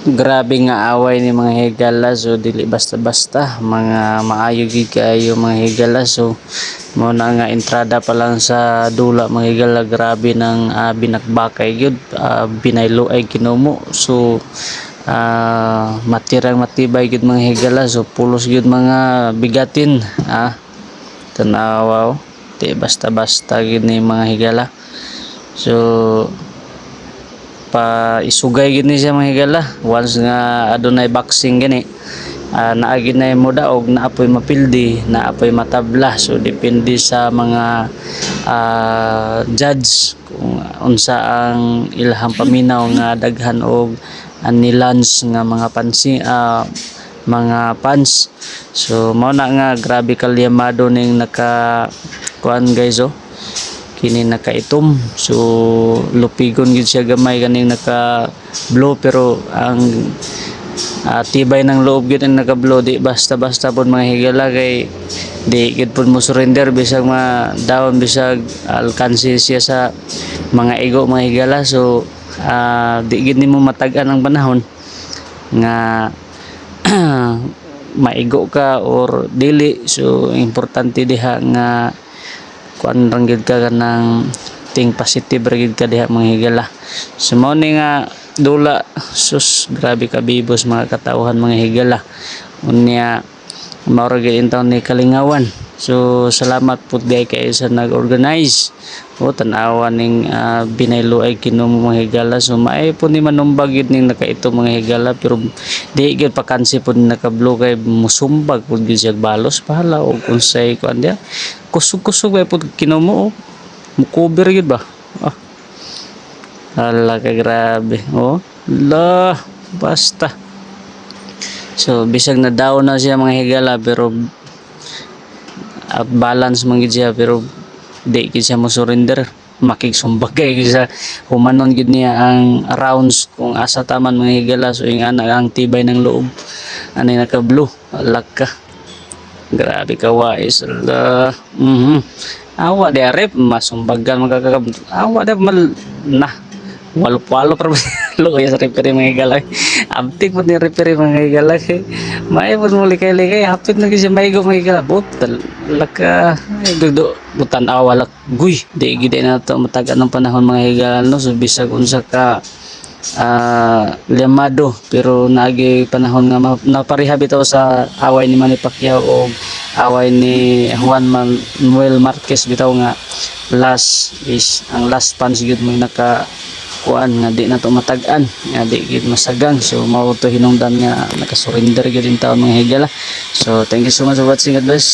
grabe nga away ni mga higala. So dili basta-basta. Mga maayo gid kaayo mga higala. So mo na nga entrada pa lang sa dula mga higala. Grabe ng uh, binakbakay gyud. Uh, binaylo ay kinumo. So ah matirang matibay gyud mga higala. So pulos gyud mga bigatin. Ah tanawa oh. di basta-basta gyud ni mga higala. So pa isugay gid ni siya mga higala. Once nga adunay boxing gani uh, naa gid na mo daog naapoy mapildi naapoy matabla. So depende sa mga ah, judge kung unsa ang ilahang paminaw nga daghan og anilans nga mga pansi ah, mga pants so mao na nga grabe kalyamado ning naka kuan guys oh kini nakaitom. So lupigon gid siya gamay kaning naka blue pero ang ah, tibay ng loob gid ang naka blue di basta basta pud mga higala kay di gid pud mo surrender bisag ma down bisag alkansi siya sa mga ego mga higala. So ah, di gid nimo matag-an ang panahon nga maigo ka or dili. So importante diha nga kuan rang gid ka kanang ting positive ra gid ka diha mga higala so mao nga dula sus grabe ka bibos mga katawhan mga higala unya mao ra gid ni kalingawan so salamat pud gay kay sa nag-organize o tanawa ning ah, binaylo ay kinumo mga higala so maay po ni manumbag gid ning nakaito mga higala pero di gid pakansi po nakablo kay musumbag pud gid siya balos pahala o unsay kuan dia kusog-kusog ay pud kinumo oh. mukover gid ba ah Hala ka grabe. Oh. La, basta. So, bisag na down na siya mga higala pero at balance man gid siya pero di gid siya mo surrender makigsumbag kay siya. Humanon gid niya ang rounds kung asa taman mga higala so yung anak ang tibay ng loob. Yung naka blue alak grabe ka wais. Ala. Mhm. Awa di arep masumbagan magkakagab awa di mal na walo-walo pero lo ya sa referee mga higalay. Abtik po ni referee mga higalay. May po mo likay-likay hapit na kasi maigo mga higalay. Butal laka ay dudo butan awalak guy di gide na to. Matagal ng panahon mga higalay no? So bisag unsa ka ah lemado pero nagi panahon nga napariha bitaw sa away ni Manny Pacquiao o away ni Juan Manuel Marquez. Bitaw nga last is ang last punch gyud mo naka kuan nga di na to matag-an. Nga di gid masagang. So mao to hinungdan nga nakasurrender gyud in taon mga higala. So thank you so much for watching. God